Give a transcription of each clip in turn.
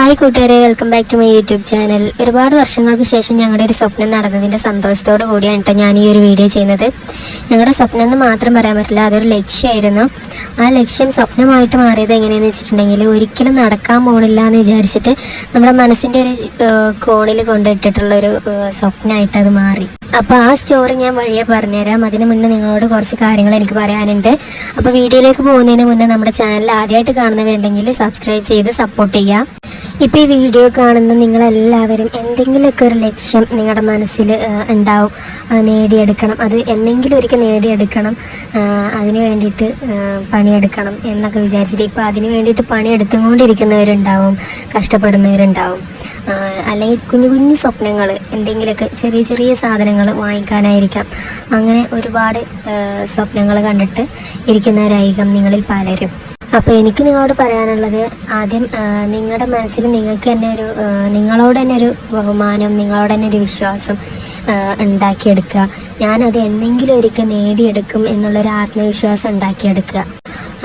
Hi കൂട്ടുകാരെ welcome back to my YouTube channel ഒരുപാട് വർഷങ്ങൾക്ക് ശേഷം ഞങ്ങളുടെ ഒരു സ്വപ്നം നടന്നതിന്റെ സന്തോഷത്തോടു കൂടിയാണ് കേട്ടോ ഞാൻ ഈ ഒരു വീഡിയോ ചെയ്യുന്നത്. ഞങ്ങളുടെ സ്വപ്നം എന്ന് മാത്രം പറയാൻ പറ്റില്ല അതൊരു ലക്ഷ്യമായിരുന്നു. ആ ലക്ഷ്യം സ്വപ്നമായിട്ട് മാറിയത് എങ്ങനെയെന്ന് വെച്ചിട്ടുണ്ടെങ്കിൽ ഒരിക്കലും നടക്കാൻ പോണില്ല എന്ന് വിചാരിച്ചിട്ട് നമ്മുടെ മനസ്സിന്റെ ഒരു കോണിൽ കൊണ്ടിട്ടിട്ടുള്ളൊരു സ്വപ്നമായിട്ട് അത് മാറി. അപ്പോൾ ആ സ്റ്റോറി ഞാൻ വഴിയെ പറഞ്ഞുതരാം. അതിന് മുന്നേ നിങ്ങളോട് കുറച്ച് കാര്യങ്ങൾ എനിക്ക് പറയാനുണ്ട്. അപ്പോൾ വീഡിയോയിലേക്ക് പോകുന്നതിന് മുന്നേ നമ്മുടെ ചാനൽ ആദ്യമായിട്ട് കാണുന്നവരുണ്ടെങ്കിൽ സബ്സ്ക്രൈബ് ചെയ്ത് സപ്പോർട്ട് ചെയ്യുക. ഇപ്പോൾ ഈ വീഡിയോ കാണുന്ന നിങ്ങളെല്ലാവരും എന്തെങ്കിലുമൊക്കെ ഒരു ലക്ഷ്യം നിങ്ങളുടെ മനസ്സിൽ ഉണ്ടാവും. നേടിയെടുക്കണം. അത് എന്തെങ്കിലും ഒരിക്കൽ നേടിയെടുക്കണം. അതിന് വേണ്ടിയിട്ട് പണിയെടുക്കണം എന്നൊക്കെ വിചാരിച്ചിട്ട് ഇപ്പോൾ അതിന് വേണ്ടിയിട്ട് പണിയെടുത്തുകൊണ്ടിരിക്കുന്നവരുണ്ടാവും കഷ്ടപ്പെടുന്നവരുണ്ടാവും. അല്ലെങ്കിൽ കുഞ്ഞു കുഞ്ഞു സ്വപ്നങ്ങൾ എന്തെങ്കിലുമൊക്കെ ചെറിയ ചെറിയ സാധനങ്ങൾ വാങ്ങിക്കാനായിരിക്കാം. അങ്ങനെ ഒരുപാട് സ്വപ്നങ്ങൾ കണ്ടിട്ട് ഇരിക്കുന്നവരായിരിക്കാം നിങ്ങളിൽ പലരും. അപ്പോൾ എനിക്ക് നിങ്ങളോട് പറയാനുള്ളത് ആദ്യം നിങ്ങളുടെ മനസ്സിൽ നിങ്ങൾക്ക് തന്നെ ഒരു നിങ്ങളോട് തന്നെ ഒരു ബഹുമാനം നിങ്ങളോട് തന്നെ ഒരു വിശ്വാസം ഉണ്ടാക്കിയെടുക്കുക. ഞാനത് എന്നെങ്കിലും ഒരിക്കൽ നേടിയെടുക്കും എന്നുള്ളൊരു ആത്മവിശ്വാസം ഉണ്ടാക്കിയെടുക്കുക.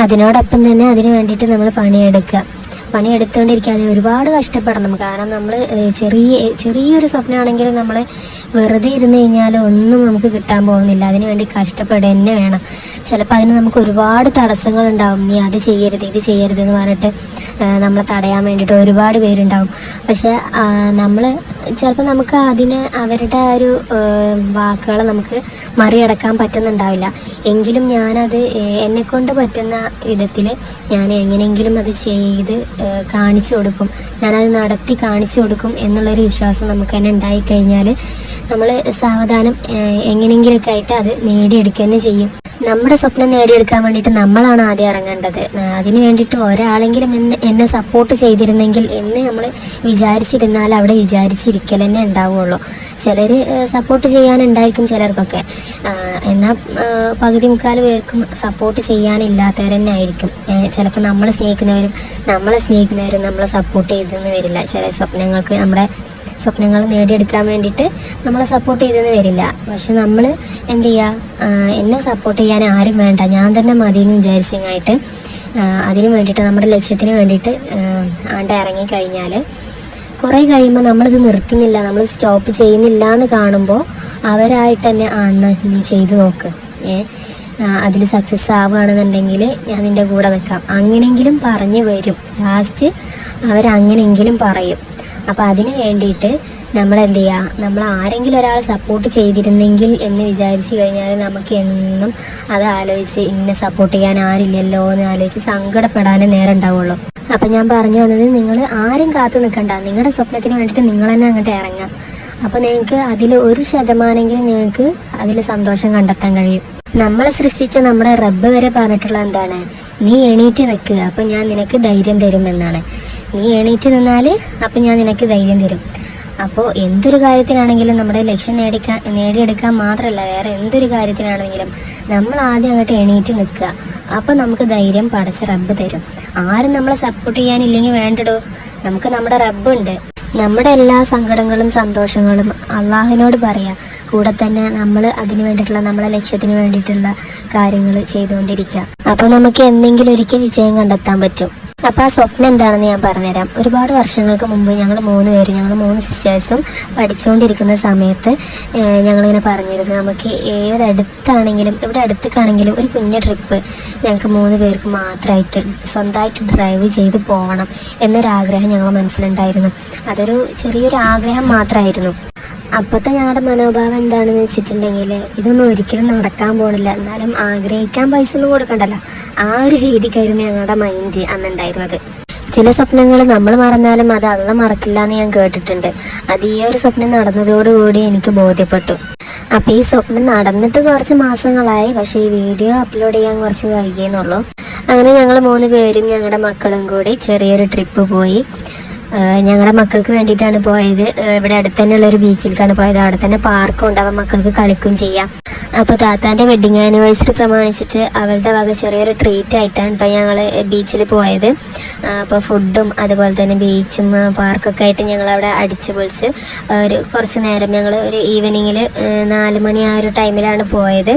അതിനോടൊപ്പം തന്നെ അതിന് വേണ്ടിയിട്ട് നമ്മൾ പണിയെടുക്കുക. പണിയെടുത്തുകൊണ്ടിരിക്കാതെ ഒരുപാട് കഷ്ടപ്പെടണം. കാരണം നമ്മൾ ചെറിയ ചെറിയൊരു സ്വപ്നമാണെങ്കിലും നമ്മൾ വെറുതെ ഇരുന്ന് കഴിഞ്ഞാൽ ഒന്നും നമുക്ക് കിട്ടാൻ പോകുന്നില്ല. അതിന് വേണ്ടി കഷ്ടപ്പെടുക തന്നെ വേണം. ചിലപ്പോൾ അതിന് നമുക്ക് ഒരുപാട് തടസ്സങ്ങൾ ഉണ്ടാവും. നീ അത് ചെയ്യരുത് ഇത് ചെയ്യരുത് എന്ന് പറഞ്ഞിട്ട് നമ്മളെ തടയാൻ വേണ്ടിയിട്ട് ഒരുപാട് പേരുണ്ടാവും. പക്ഷെ നമ്മൾ ചിലപ്പോൾ നമുക്ക് അതിന് അവരുടെ ആ ഒരു വാക്കുകൾ നമുക്ക് മറികടക്കാൻ പറ്റുന്നുണ്ടാവില്ല. എങ്കിലും ഞാനത് എന്നെക്കൊണ്ട് പറ്റുന്ന വിധത്തിൽ ഞാൻ എങ്ങനെയെങ്കിലും അത് ചെയ്ത് കാണിച്ചു കൊടുക്കും. ഞാനത് നടത്തി കാണിച്ചു കൊടുക്കും എന്നുള്ളൊരു വിശ്വാസം നമുക്ക് തന്നെ ഉണ്ടായിക്കഴിഞ്ഞാൽ നമ്മൾ സാവധാനം എങ്ങനെയെങ്കിലൊക്കെ ആയിട്ട് അത് നേടിയെടുക്കുക തന്നെ ചെയ്യും. നമ്മുടെ സ്വപ്നം നേടിയെടുക്കാൻ വേണ്ടിയിട്ട് നമ്മളാണ് ആദ്യം ഇറങ്ങേണ്ടത്. അതിന് വേണ്ടിയിട്ട് ഒരാളെങ്കിലും എന്നെ എന്നെ സപ്പോർട്ട് ചെയ്തിരുന്നെങ്കിൽ എന്ന് നമ്മൾ വിചാരിച്ചിരുന്നാൽ അവിടെ വിചാരിച്ചിരിക്കൽ തന്നെ ഉണ്ടാവുള്ളൂ. ചിലർ സപ്പോർട്ട് ചെയ്യാനുണ്ടായിരിക്കും ചിലർക്കൊക്കെ. എന്നാൽ പകുതി മുക്കാൽ പേർക്കും സപ്പോർട്ട് ചെയ്യാനില്ലാത്തവർ തന്നെ ആയിരിക്കും. ചിലപ്പോൾ നമ്മൾ സ്നേഹിക്കുന്നവരും നമ്മളെ സ്നേഹിക്കുന്നവരും നമ്മളെ സപ്പോർട്ട് ചെയ്തെന്ന് വരില്ല. ചില സ്വപ്നങ്ങൾക്ക് നമ്മുടെ സ്വപ്നങ്ങൾ നേടിയെടുക്കാൻ വേണ്ടിയിട്ട് നമ്മളെ സപ്പോർട്ട് ചെയ്തെന്ന് വരില്ല. പക്ഷെ നമ്മൾ എന്ത് ചെയ്യുക എന്നെ സപ്പോർട്ട് ചെയ്യാൻ ആരും വേണ്ട. ഞാൻ തന്നെ മതി എന്ന് വിചാരിച്ചങ്ങായിട്ട് അതിന് വേണ്ടിയിട്ട് നമ്മുടെ ലക്ഷ്യത്തിന് വേണ്ടിയിട്ട് ആണ്ട് ഇറങ്ങിക്കഴിഞ്ഞാൽ കുറേ കഴിയുമ്പോൾ നമ്മളിത് നിർത്തുന്നില്ല നമ്മൾ സ്റ്റോപ്പ് ചെയ്യുന്നില്ല എന്ന് കാണുമ്പോൾ അവരായിട്ട് തന്നെ ആ എന്നാൽ നീ ചെയ്ത് നോക്ക്. ഏ അതിൽ സക്സസ് ആവുകയാണെന്നുണ്ടെങ്കിൽ ഞാൻ നിന്റെ കൂടെ നിൽക്കാം. അങ്ങനെങ്കിലും പറഞ്ഞ് വരും. ലാസ്റ്റ് അവരങ്ങനെങ്കിലും പറയും. അപ്പോൾ അതിന് വേണ്ടിയിട്ട് നമ്മൾ എന്ത് ചെയ്യുക നമ്മൾ ആരെങ്കിലും ഒരാൾ സപ്പോർട്ട് ചെയ്തിരുന്നെങ്കിൽ എന്ന് വിചാരിച്ചു കഴിഞ്ഞാൽ നമുക്ക് എന്നും അത് ആലോചിച്ച് ഇന്നെ സപ്പോർട്ട് ചെയ്യാൻ ആരില്ലല്ലോ എന്ന് ആലോചിച്ച് സങ്കടപ്പെടാനേ നേരം ഉണ്ടാവുള്ളൂ അപ്പം ഞാൻ പറഞ്ഞു വന്നത് നിങ്ങൾ ആരും കാത്തു നിൽക്കണ്ട നിങ്ങളുടെ സ്വപ്നത്തിന് വേണ്ടിയിട്ട് നിങ്ങൾ തന്നെ അങ്ങോട്ട് ഇറങ്ങാം അപ്പോൾ നിങ്ങൾക്ക് അതിൽ ഒരു ശതമാനമെങ്കിലും നിങ്ങൾക്ക് അതിൽ സന്തോഷം കണ്ടെത്താൻ കഴിയും. നമ്മളെ സൃഷ്ടിച്ച നമ്മുടെ റബ്ബ് വരെ പറഞ്ഞിട്ടുള്ള എന്താണ്? നീ എണീറ്റ് നിൽക്കുക അപ്പം ഞാൻ നിനക്ക് ധൈര്യം തരും എന്നാണ്. നീ എണീറ്റ് നിന്നാൽ അപ്പം ഞാൻ നിനക്ക് ധൈര്യം തരും. അപ്പോൾ എന്തൊരു കാര്യത്തിനാണെങ്കിലും നമ്മുടെ ലക്ഷ്യം നേടിക്കാൻ നേടിയെടുക്കാൻ മാത്രമല്ല വേറെ എന്തൊരു കാര്യത്തിനാണെങ്കിലും നമ്മൾ ആദ്യം അങ്ങോട്ട് എണീറ്റ് നിൽക്കുക. അപ്പോൾ നമുക്ക് ധൈര്യം പടച്ച റബ്ബ് തരും. ആരും നമ്മളെ സപ്പോർട്ട് ചെയ്യാനില്ലെങ്കിൽ വേണ്ടടോ? നമുക്ക് നമ്മുടെ റബ്ബുണ്ട് നമ്മുടെ എല്ലാ സങ്കടങ്ങളും സന്തോഷങ്ങളും അള്ളാഹുവിനോട് പറയാം. കൂടെ തന്നെ നമ്മൾ അതിന് വേണ്ടിയിട്ടുള്ള നമ്മളെ ലക്ഷ്യത്തിന് വേണ്ടിയിട്ടുള്ള കാര്യങ്ങൾ ചെയ്തുകൊണ്ടിരിക്കുക. അപ്പോൾ നമുക്ക് എന്തെങ്കിലും ഒരിക്കൽ വിജയം കണ്ടെത്താൻ പറ്റും. അപ്പോൾ ആ സ്വപ്നം എന്താണെന്ന് ഞാൻ പറഞ്ഞുതരാം. ഒരുപാട് വർഷങ്ങൾക്ക് മുമ്പ് ഞങ്ങൾ മൂന്ന് പേര് ഞങ്ങൾ മൂന്ന് സിസ്റ്റേഴ്സും പഠിച്ചുകൊണ്ടിരിക്കുന്ന സമയത്ത് ഞങ്ങളിങ്ങനെ പറഞ്ഞിരുന്നു. നമുക്ക് എവിടെ അടുത്താണെങ്കിലും എവിടെ അടുത്തേക്കാണെങ്കിലും ഒരു കുഞ്ഞ ട്രിപ്പ് ഞങ്ങൾക്ക് മൂന്ന് പേർക്ക് മാത്രമായിട്ട് സ്വന്തമായിട്ട് ഡ്രൈവ് ചെയ്ത് പോകണം എന്നൊരാഗ്രഹം ഞങ്ങളുടെ മനസ്സിലുണ്ടായിരുന്നു. അതൊരു ചെറിയൊരു ആഗ്രഹം മാത്രമായിരുന്നു അപ്പോഴത്തെ ഞങ്ങളുടെ മനോഭാവം എന്താണെന്ന് വെച്ചിട്ടുണ്ടെങ്കിൽ ഇതൊന്നും ഒരിക്കലും നടക്കാൻ പോണില്ല. എന്നാലും ആഗ്രഹിക്കാൻ പൈസ ഒന്നും കൊടുക്കണ്ടല്ലോ. ആ ഒരു രീതിക്കായിരുന്നു ഞങ്ങളുടെ മൈൻഡ് അന്നുണ്ടായിരുന്നത്. ചില സ്വപ്നങ്ങൾ നമ്മൾ മറന്നാലും അത് അന്ന് മറക്കില്ല എന്ന് ഞാൻ കേട്ടിട്ടുണ്ട്. അത് ഈ ഒരു സ്വപ്നം നടന്നതോടുകൂടി എനിക്ക് ബോധ്യപ്പെട്ടു. അപ്പം ഈ സ്വപ്നം നടന്നിട്ട് കുറച്ച് മാസങ്ങളായി. പക്ഷേ ഈ വീഡിയോ അപ്ലോഡ് ചെയ്യാൻ കുറച്ച് വൈകിയെന്നുള്ളൂ. അങ്ങനെ ഞങ്ങൾ മൂന്ന് പേരും ഞങ്ങളുടെ മക്കളും കൂടി ചെറിയൊരു ട്രിപ്പ് പോയി. ഞങ്ങളുടെ മക്കൾക്ക് വേണ്ടിയിട്ടാണ് പോയത്. ഇവിടെ അടുത്ത് തന്നെയുള്ള ഒരു ബീച്ചിലേക്കാണ് പോയത്. അവിടെ തന്നെ പാർക്കും ഉണ്ട് അപ്പം മക്കൾക്ക് കളിക്കുകയും ചെയ്യാം. അപ്പോൾ താത്താന്റെ വെഡിങ് ആനിവേഴ്സറി പ്രമാണിച്ചിട്ട് അവളുടെ വക ചെറിയൊരു ട്രീറ്റ് ആയിട്ടാണ് കേട്ടോ ഞങ്ങൾ ബീച്ചിൽ പോയത്. അപ്പോൾ ഫുഡും അതുപോലെ തന്നെ ബീച്ചും പാർക്കൊക്കെ ആയിട്ട് ഞങ്ങൾ അവിടെ അടിച്ച് പൊളിച്ച് ഒരു കുറച്ച് നേരം ഞങ്ങൾ ഒരു ഈവനിങ്ങിൽ നാല് മണി ആ ഒരു ടൈമിലാണ് പോയത്.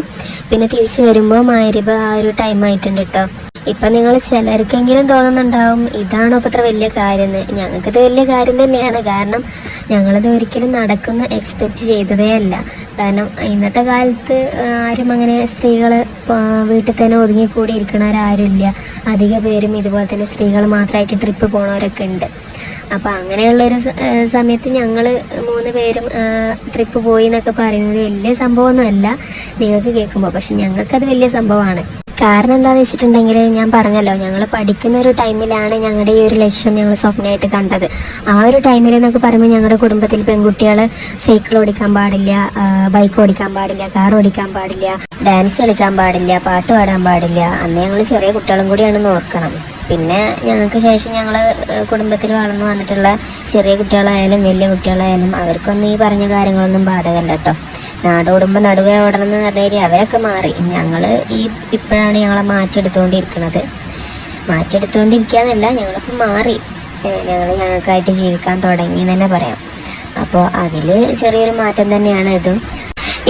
പിന്നെ തിരിച്ച് വരുമ്പോൾ മാരിബ് ആ ഒരു ടൈം ആയിട്ടുണ്ട് കേട്ടോ ഇപ്പം നിങ്ങൾ ചിലർക്കെങ്കിലും തോന്നുന്നുണ്ടാവും ഇതാണോ ഇപ്പം ഇത്ര വലിയ കാര്യം ഞങ്ങൾക്കത് വലിയ കാര്യം തന്നെയാണ്. കാരണം ഞങ്ങളത് ഒരിക്കലും നടക്കുന്ന എക്സ്പെക്റ്റ് ചെയ്തതേ അല്ല. കാരണം ഇന്നത്തെ കാലത്ത് ആരും അങ്ങനെ സ്ത്രീകൾ വീട്ടിൽ തന്നെ ഒതുങ്ങിക്കൂടി ഇരിക്കണവരാരുമില്ല അധിക പേരും ഇതുപോലെ തന്നെ സ്ത്രീകൾ മാത്രമായിട്ട് ട്രിപ്പ് പോണവരൊക്കെ ഉണ്ട്. അപ്പോൾ അങ്ങനെയുള്ളൊരു സമയത്ത് ഞങ്ങൾ മൂന്ന് പേരും ട്രിപ്പ് പോയി എന്നൊക്കെ പറയുന്നത് വലിയ സംഭവമൊന്നുമല്ല. നിങ്ങൾക്ക് കേൾക്കുമ്പോൾ. പക്ഷെ ഞങ്ങൾക്കത് വലിയ സംഭവമാണ്. കാരണം എന്താണെന്ന് വെച്ചിട്ടുണ്ടെങ്കിൽ ഞാൻ പറഞ്ഞല്ലോ ഞങ്ങൾ പഠിക്കുന്ന ഒരു ടൈമിലാണ് ഞങ്ങളുടെ ഈ ഒരു ലക്ഷ്യം ഞങ്ങൾ സ്വപ്നമായിട്ട് കണ്ടത്. ആ ഒരു ടൈമിൽ എന്നൊക്കെ പറയുമ്പോൾ ഞങ്ങളുടെ കുടുംബത്തിൽ പെൺകുട്ടികൾ സൈക്കിൾ ഓടിക്കാൻ പാടില്ല ബൈക്ക് ഓടിക്കാൻ പാടില്ല കാർ ഓടിക്കാൻ പാടില്ല ഡാൻസ് കളിക്കാൻ പാടില്ല പാട്ട് പാടാൻ പാടില്ല. അന്ന് ഞങ്ങൾ ചെറിയ കുട്ടികളും കൂടിയാണെന്ന് ഓർക്കണം. പിന്നെ ഞങ്ങൾക്ക് ശേഷം ഞങ്ങൾ കുടുംബത്തിൽ വളർന്നു വന്നിട്ടുള്ള ചെറിയ കുട്ടികളായാലും വലിയ കുട്ടികളായാലും അവർക്കൊന്നും ഈ പറഞ്ഞ കാര്യങ്ങളൊന്നും ബാധകമല്ല കേട്ടോ നാടോടുമ്പോൾ നടുവേ ഓടണം എന്ന് പറഞ്ഞാൽ അവരൊക്കെ മാറി. ഞങ്ങൾ ഈ ഇപ്പോഴാണ് ഞങ്ങളെ മാറ്റെടുത്തുകൊണ്ടിരിക്കുന്നത് മാറ്റിയെടുത്തുകൊണ്ടിരിക്കുകയെന്നല്ല ഞങ്ങളിപ്പോൾ മാറി. ഞങ്ങൾ ഞങ്ങൾക്കായിട്ട് ജീവിക്കാൻ തുടങ്ങി എന്ന് തന്നെ പറയാം. അപ്പോൾ അതിൽ ചെറിയൊരു മാറ്റം തന്നെയാണ് ഇതും.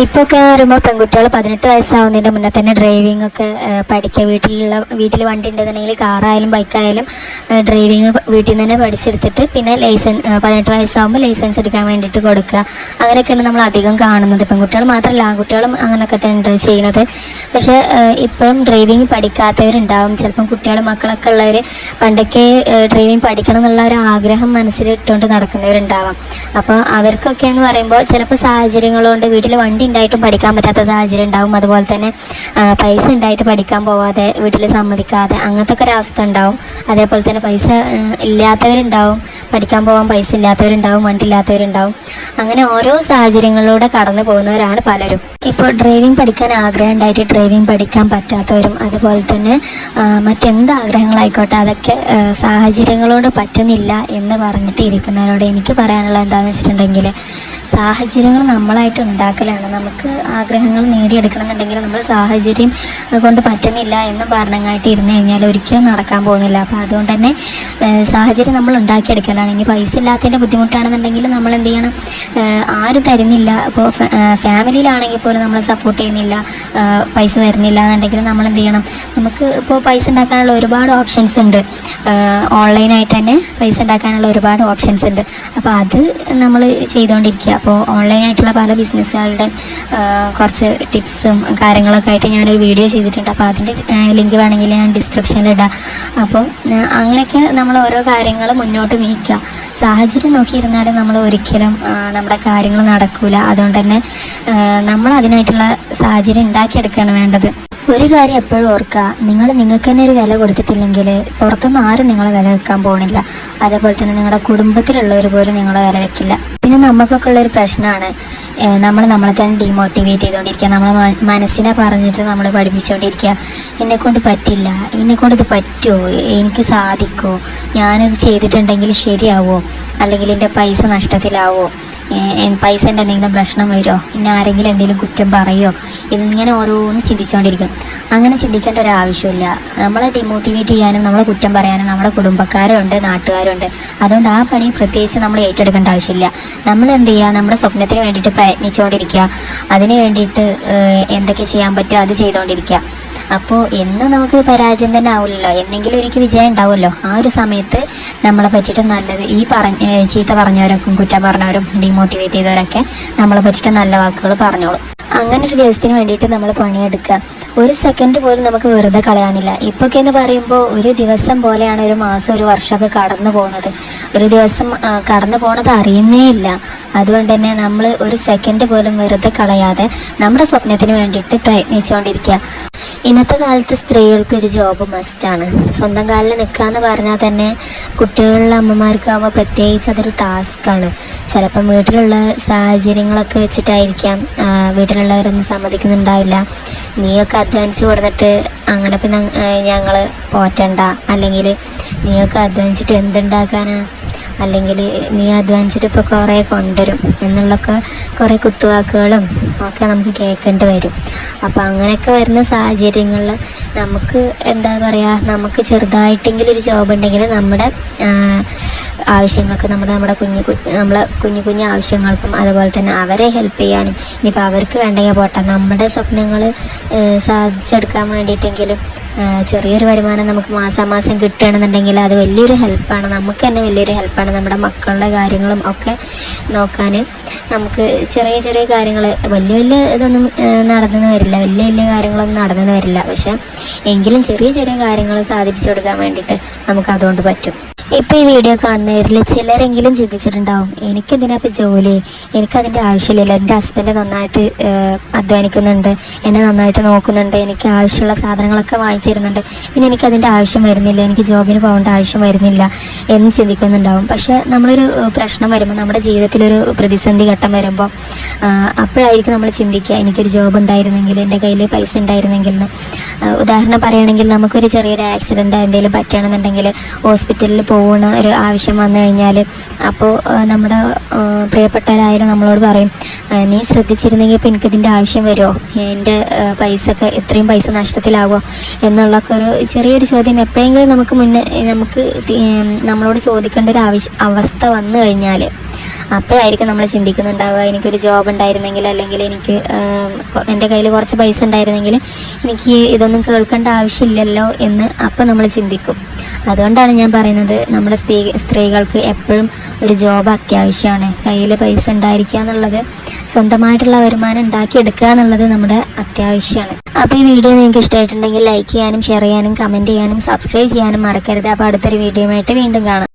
ഇപ്പോൾ ഒക്കെ പറയുമ്പോൾ പെൺകുട്ടികൾ പതിനെട്ട് വയസ്സാവുന്നതിന്റെ മുന്നേ തന്നെ ഡ്രൈവിംഗ് ഒക്കെ പഠിക്കുക വീട്ടിലുള്ള വീട്ടിൽ വണ്ടി ഉണ്ടെന്നുണ്ടെങ്കിൽ കാറായാലും ബൈക്കായാലും ഡ്രൈവിംഗ് വീട്ടിൽ നിന്ന് തന്നെ പഠിച്ചെടുത്തിട്ട് പിന്നെ ലൈസൻസ് പതിനെട്ട് വയസ്സാകുമ്പോൾ ലൈസൻസ് എടുക്കാൻ വേണ്ടിയിട്ട് കൊടുക്കുക. അങ്ങനെയൊക്കെയാണ് നമ്മൾ അധികം കാണുന്നത്. പെൺകുട്ടികൾ മാത്രമല്ല ആൺകുട്ടികളും അങ്ങനെയൊക്കെ തന്നെ ചെയ്യുന്നത്. പക്ഷേ ഇപ്പോഴും ഡ്രൈവിംഗ് പഠിക്കാത്തവരുണ്ടാവും. ചിലപ്പം കുട്ടികൾ മക്കളൊക്കെ ഉള്ളവർ പണ്ടൊക്കെ ഡ്രൈവിംഗ് പഠിക്കണം എന്നുള്ള ഒരു ആഗ്രഹം മനസ്സിലിട്ടുകൊണ്ട് നടക്കുന്നവരുണ്ടാവാം. അപ്പോൾ അവർക്കൊക്കെ എന്ന് പറയുമ്പോൾ ചിലപ്പോൾ സാഹചര്യങ്ങൾ കൊണ്ട് വീട്ടിൽ വണ്ടി ഉണ്ടായിട്ടും പഠിക്കാൻ പറ്റാത്ത സാഹചര്യം ഉണ്ടാവും. അതുപോലെ തന്നെ പൈസ ഉണ്ടായിട്ട് പഠിക്കാൻ പോവാതെ വീട്ടിൽ സമ്മതിക്കാതെ അങ്ങനത്തെ ഒക്കെ ഒരവസ്ഥ ഉണ്ടാവും. അതേപോലെ തന്നെ പൈസ ഇല്ലാത്തവരുണ്ടാവും. പഠിക്കാൻ പോകാൻ പൈസ ഇല്ലാത്തവരുണ്ടാവും. വണ്ടി ഇല്ലാത്തവരുണ്ടാവും. അങ്ങനെ ഓരോ സാഹചര്യങ്ങളിലൂടെ കടന്നു പോകുന്നവരാണ് പലരും. ഇപ്പോൾ ഡ്രൈവിംഗ് പഠിക്കാൻ ആഗ്രഹം ഉണ്ടായിട്ട് ഡ്രൈവിംഗ് പഠിക്കാൻ പറ്റാത്തവരും അതുപോലെ തന്നെ മറ്റെന്ത് ആഗ്രഹങ്ങളായിക്കോട്ടെ അതൊക്കെ സാഹചര്യങ്ങളോട് പറ്റുന്നില്ല എന്ന് പറഞ്ഞിട്ട് ഇരിക്കുന്നവരോട് എനിക്ക് പറയാനുള്ളത് എന്താണെന്ന് വെച്ചിട്ടുണ്ടെങ്കിൽ സാഹചര്യങ്ങൾ നമ്മളായിട്ട് ഉണ്ടാക്കലാണ്. നമുക്ക് ആഗ്രഹങ്ങൾ നേടിയെടുക്കണം എന്നുണ്ടെങ്കിൽ നമ്മൾ സാഹചര്യം കൊണ്ട് പറ്റുന്നില്ല എന്ന് പറഞ്ഞങ്ങായിട്ട് ഇരുന്ന് കഴിഞ്ഞാൽ ഒരിക്കലും നടക്കാൻ പോകുന്നില്ല. അപ്പോൾ അതുകൊണ്ട് തന്നെ സാഹചര്യം നമ്മൾ ഉണ്ടാക്കിയെടുക്കലാണ്. ഇനി പൈസ ഇല്ലാത്തതിന്റെ ബുദ്ധിമുട്ടാണെന്നുണ്ടെങ്കിൽ നമ്മൾ എന്ത് ചെയ്യണം? ആരും തരുന്നില്ല. അപ്പോൾ ഫാമിലിയിലാണെങ്കിൽ പോലും നമ്മളെ സപ്പോർട്ട് ചെയ്യുന്നില്ല പൈസ തരുന്നില്ല എന്നുണ്ടെങ്കിൽ നമ്മൾ എന്ത് ചെയ്യണം? നമുക്ക് ഇപ്പോൾ പൈസ ഉണ്ടാക്കാനുള്ള ഒരുപാട് ഓപ്ഷൻസ് ഉണ്ട്. ഓൺലൈനായിട്ട് തന്നെ പൈസ ഉണ്ടാക്കാനുള്ള ഒരുപാട് ഓപ്ഷൻസ് ഉണ്ട്. അപ്പോൾ അത് നമ്മൾ ചെയ്തുകൊണ്ടിരിക്കുക. അപ്പോൾ ഓൺലൈനായിട്ടുള്ള പല ബിസിനസ്സുകളുടെ കുറച്ച് ടിപ്സും കാര്യങ്ങളൊക്കെ ആയിട്ട് ഞാനൊരു വീഡിയോ ചെയ്തിട്ടുണ്ട്. അപ്പോൾ അതിന്റെ ലിങ്ക് വേണമെങ്കിൽ ഞാൻ ഡിസ്ക്രിപ്ഷനിൽ ഇടാം. അപ്പോൾ അങ്ങനെയൊക്കെ നമ്മൾ ഓരോ കാര്യങ്ങൾ മുന്നോട്ട് നീക്കുക. സാഹചര്യം നോക്കിയിരുന്നാൽ നമ്മൾ ഒരിക്കലും നമ്മുടെ കാര്യങ്ങൾ നടക്കൂല. അതുകൊണ്ട് തന്നെ നമ്മൾ അതിനായിട്ടുള്ള സാഹചര്യം ഉണ്ടാക്കിയെടുക്കുകയാണ് വേണ്ടത്. ഒരു കാര്യം എപ്പോഴും ഓർക്കുക. നിങ്ങൾ നിങ്ങൾക്ക് തന്നെ ഒരു വില കൊടുത്തിട്ടില്ലെങ്കിൽ പുറത്തൊന്നും ആരും നിങ്ങളെ വില വെക്കാൻ പോകണില്ല അതേപോലെ തന്നെ നിങ്ങളുടെ കുടുംബത്തിലുള്ളവർ പോലും നിങ്ങളെ വില വെക്കില്ല. പിന്നെ നമുക്കൊക്കെ ഉള്ളൊരു പ്രശ്നമാണ് നമ്മൾ നമ്മളെ തന്നെ ഡീമോട്ടിവേറ്റ് ചെയ്തുകൊണ്ടിരിക്കുക. നമ്മളെ മനസ്സിനെ പറഞ്ഞിട്ട് നമ്മൾ പഠിപ്പിച്ചുകൊണ്ടിരിക്കുക. എന്നെക്കൊണ്ട് പറ്റില്ല. എന്നെക്കൊണ്ട് ഇത് പറ്റുമോ എനിക്ക് സാധിക്കുമോ ഞാനത് ചെയ്തിട്ടുണ്ടെങ്കിൽ ശരിയാവോ? അല്ലെങ്കിൽ എന്റെ പൈസ നഷ്ടത്തിലാവോ? പൈസന്റെ എന്തെങ്കിലും പ്രശ്നം വരുമോ? പിന്നെ ആരെങ്കിലും എന്തെങ്കിലും കുറ്റം പറയുമോ? ഇങ്ങനെ ഓരോന്ന് ചിന്തിച്ചുകൊണ്ടിരിക്കും അങ്ങനെ ചിന്തിക്കേണ്ട ഒരു ആവശ്യമില്ല. നമ്മളെ ഡിമോട്ടിവേറ്റ് ചെയ്യാനും നമ്മളെ കുറ്റം പറയാനും നമ്മുടെ കുടുംബക്കാരുണ്ട് നാട്ടുകാരുണ്ട്. അതുകൊണ്ട് ആ പണി പ്രത്യേകിച്ച് നമ്മൾ ഏറ്റെടുക്കേണ്ട ആവശ്യമില്ല. നമ്മൾ എന്ത് ചെയ്യുക? നമ്മുടെ സ്വപ്നത്തിന് വേണ്ടിയിട്ട് പ്രയത്നിച്ചുകൊണ്ടിരിക്കുക അതിന് വേണ്ടിയിട്ട് എന്തൊക്കെ ചെയ്യാൻ പറ്റുമോ അത് ചെയ്തുകൊണ്ടിരിക്കുക അപ്പോൾ എന്നും നമുക്ക് പരാജയം തന്നെ ആവില്ലല്ലോ. എന്നെങ്കിലും ഒരിക്കൽ വിജയം ഉണ്ടാവുമല്ലോ. ആ ഒരു സമയത്ത് നമ്മളെ പറ്റിയിട്ട് നല്ലത് ഈ പറഞ്ഞ ചീത്ത പറഞ്ഞവരൊക്കെ കുറ്റം പറഞ്ഞവരും ഡിമോട്ടിവേറ്റ് ചെയ്തവരൊക്കെ നമ്മളെ പറ്റിയിട്ട് നല്ല വാക്കുകൾ പറഞ്ഞോളും. അങ്ങനെ ഒരു ദിവസത്തിന് വേണ്ടിയിട്ട് നമ്മൾ പണിയെടുക്കുക. ഒരു സെക്കൻഡ് പോലും നമുക്ക് വെറുതെ കളയാനില്ല. ഇപ്പൊക്കെ എന്ന് പറയുമ്പോൾ ഒരു ദിവസം പോലെയാണ് ഒരു മാസം ഒരു വർഷമൊക്കെ കടന്നു പോകുന്നത്. ഒരു ദിവസം കടന്നു പോണത് അറിയുന്നേ ഇല്ല. അതുകൊണ്ട് തന്നെ നമ്മൾ ഒരു സെക്കൻഡ് പോലും വെറുതെ കളയാതെ നമ്മുടെ സ്വപ്നത്തിന് വേണ്ടിയിട്ട് പ്രയത്നിച്ചുകൊണ്ടിരിക്കുക ഇന്നത്തെ കാലത്ത് സ്ത്രീകൾക്ക് ഒരു ജോബ് മസ്റ്റാണ് സ്വന്തം കാലിൽ നിൽക്കുക എന്ന് പറഞ്ഞാൽ തന്നെ കുട്ടികളുള്ള അമ്മമാർക്കാവുമ്പോൾ പ്രത്യേകിച്ച് അതൊരു ആണ്. ചിലപ്പം വീട്ടിലുള്ള സാഹചര്യങ്ങളൊക്കെ വെച്ചിട്ടായിരിക്കാം ആ, വീട്ടിലുള്ളവരൊന്നും സമ്മതിക്കുന്നുണ്ടാവില്ല. നീയൊക്കെ അഡ്വാൻസ് കൊടുത്തിട്ട് അങ്ങനെ പിന്നെ ഞങ്ങൾ പോറ്റണ്ട. അല്ലെങ്കിൽ നീയൊക്കെ അധ്വാനിച്ചിട്ട് എന്തുണ്ടാക്കാനാ? അല്ലെങ്കിൽ നീ അധ്വാനിച്ചിട്ട് ഇപ്പോൾ കുറേ കൊണ്ടുവരും എന്നുള്ളൊക്കെ കുറേ കുത്തുവാക്കുകളും ഒക്കെ നമുക്ക് കേൾക്കേണ്ടി വരും. അപ്പോൾ അങ്ങനെയൊക്കെ വരുന്ന സാഹചര്യങ്ങളിൽ നമുക്ക് എന്താ പറയുക നമുക്ക് ചെറുതായിട്ടെങ്കിലും ഒരു ജോബ് ഉണ്ടെങ്കിൽ നമ്മുടെ ആവശ്യങ്ങൾക്ക് നമ്മുടെ നമ്മുടെ കുഞ്ഞു നമ്മളെ കുഞ്ഞു കുഞ്ഞു ആവശ്യങ്ങൾക്കും അതുപോലെ തന്നെ അവരെ ഹെൽപ്പ് ചെയ്യാനും. ഇനിയിപ്പോൾ അവർക്ക് വേണ്ടെങ്കിൽ പോട്ടെ നമ്മുടെ സ്വപ്നങ്ങൾ സാധിച്ചെടുക്കാൻ വേണ്ടിയിട്ടെങ്കിലും ചെറിയൊരു വരുമാനം നമുക്ക് മാസാമാസം കിട്ടുകയാണെന്നുണ്ടെങ്കിൽ അത് വലിയൊരു ഹെൽപ്പാണ് നമുക്ക് തന്നെ വലിയൊരു ഹെൽപ്പാണ് നമ്മുടെ മക്കളുടെ കാര്യങ്ങളും ഒക്കെ നോക്കാൻ നമുക്ക് ചെറിയ ചെറിയ കാര്യങ്ങൾ വലിയ വലിയ ഇതൊന്നും നടന്നു വരില്ല. വലിയ വലിയ കാര്യങ്ങളൊന്നും നടന്നെന്ന് വരില്ല. പക്ഷേ എങ്കിലും ചെറിയ ചെറിയ കാര്യങ്ങൾ സാധിപ്പിച്ചു കൊടുക്കാൻ വേണ്ടിയിട്ട് നമുക്ക് അതുകൊണ്ട് പറ്റും. ഇപ്പം ഈ വീഡിയോ കാണുന്നവരിൽ ചിലരെങ്കിലും ചിന്തിച്ചിട്ടുണ്ടാവും എനിക്കെന്തിനാ ഇപ്പം ജോലി? എനിക്കതിന്റെ ആവശ്യമില്ല. എന്റെ ഹസ്ബൻഡ് നന്നായിട്ട് അധ്വാനിക്കുന്നുണ്ട്. എന്നെ നന്നായിട്ട് നോക്കുന്നുണ്ട്. എനിക്ക് ആവശ്യമുള്ള സാധനങ്ങളൊക്കെ വാങ്ങിച്ചു തരുന്നുണ്ട്. പിന്നെ എനിക്കതിന്റെ ആവശ്യം വരുന്നില്ല. എനിക്ക് ജോബിന് പോകേണ്ട ആവശ്യം വരുന്നില്ല. എന്ന് ചിന്തിക്കുന്നുണ്ടാവും. പക്ഷേ നമ്മളൊരു പ്രശ്നം വരുമ്പോൾ നമ്മുടെ ജീവിതത്തിലൊരു പ്രതിസന്ധി ഘട്ടം വരുമ്പോൾ അപ്പോഴായിരിക്കും നമ്മൾ ചിന്തിക്കുക എനിക്കൊരു ജോബ് ഉണ്ടായിരുന്നെങ്കിൽ എന്റെ കയ്യിൽ പൈസ ഉണ്ടായിരുന്നെങ്കിൽ ഉദാഹരണം പറയുകയാണെങ്കിൽ നമുക്കൊരു ചെറിയൊരു ആക്സിഡന്റ് എന്തെങ്കിലും പറ്റുകയാണെന്നുണ്ടെങ്കിൽ ഹോസ്പിറ്റലിൽ പോകുന്ന ഒരു ആവശ്യം വന്നു കഴിഞ്ഞാൽ അപ്പോൾ നമ്മുടെ പ്രിയപ്പെട്ടവരായാലും നമ്മളോട് പറയും നീ ശ്രദ്ധിച്ചിരുന്നെങ്കിൽ ഇപ്പോൾ എനിക്കിതിന്റെ ആവശ്യം വരുമോ എന്റെ പൈസ ഒക്കെ ഇത്രയും പൈസ നഷ്ടത്തിലാവുമോ എന്നുള്ളൊക്കെ ഒരു ചെറിയൊരു ചോദ്യം. എപ്പോഴെങ്കിലും നമുക്ക് മുന്നേ നമുക്ക് നമ്മളോട് ചോദിക്കേണ്ട ഒരു അവസ്ഥ വന്നു കഴിഞ്ഞാൽ അപ്പോഴായിരിക്കും നമ്മൾ ചിന്തിക്കുന്നുണ്ടാവുക എനിക്കൊരു ജോബ് ഉണ്ടായിരുന്നെങ്കിൽ അല്ലെങ്കിൽ എനിക്ക് എന്റെ കയ്യിൽ കുറച്ച് പൈസ ഉണ്ടായിരുന്നെങ്കിൽ എനിക്ക് ഇതൊന്നും കേൾക്കേണ്ട ആവശ്യമില്ലല്ലോ എന്ന് അപ്പം നമ്മൾ ചിന്തിക്കും. അതുകൊണ്ടാണ് ഞാൻ പറയുന്നത് നമ്മുടെ സ്ത്രീ സ്ത്രീകൾക്ക് എപ്പോഴും ഒരു ജോബ് അത്യാവശ്യമാണ്. കയ്യിൽ പൈസ ഉണ്ടായിരിക്കുക എന്നുള്ളത് സ്വന്തമായിട്ടുള്ള വരുമാനം ഉണ്ടാക്കിയെടുക്കുക എന്നുള്ളത് നമ്മുടെ അത്യാവശ്യമാണ്. അപ്പോൾ ഈ വീഡിയോ നിങ്ങൾക്ക് ഇഷ്ടമായിട്ടുണ്ടെങ്കിൽ ലൈക്ക് ചെയ്യാനും ഷെയർ ചെയ്യാനും കമന്റ് ചെയ്യാനും സബ്സ്ക്രൈബ് ചെയ്യാനും മറക്കരുത്. അപ്പോൾ അടുത്തൊരു വീഡിയോയുമായിട്ട് വീണ്ടും കാണാം.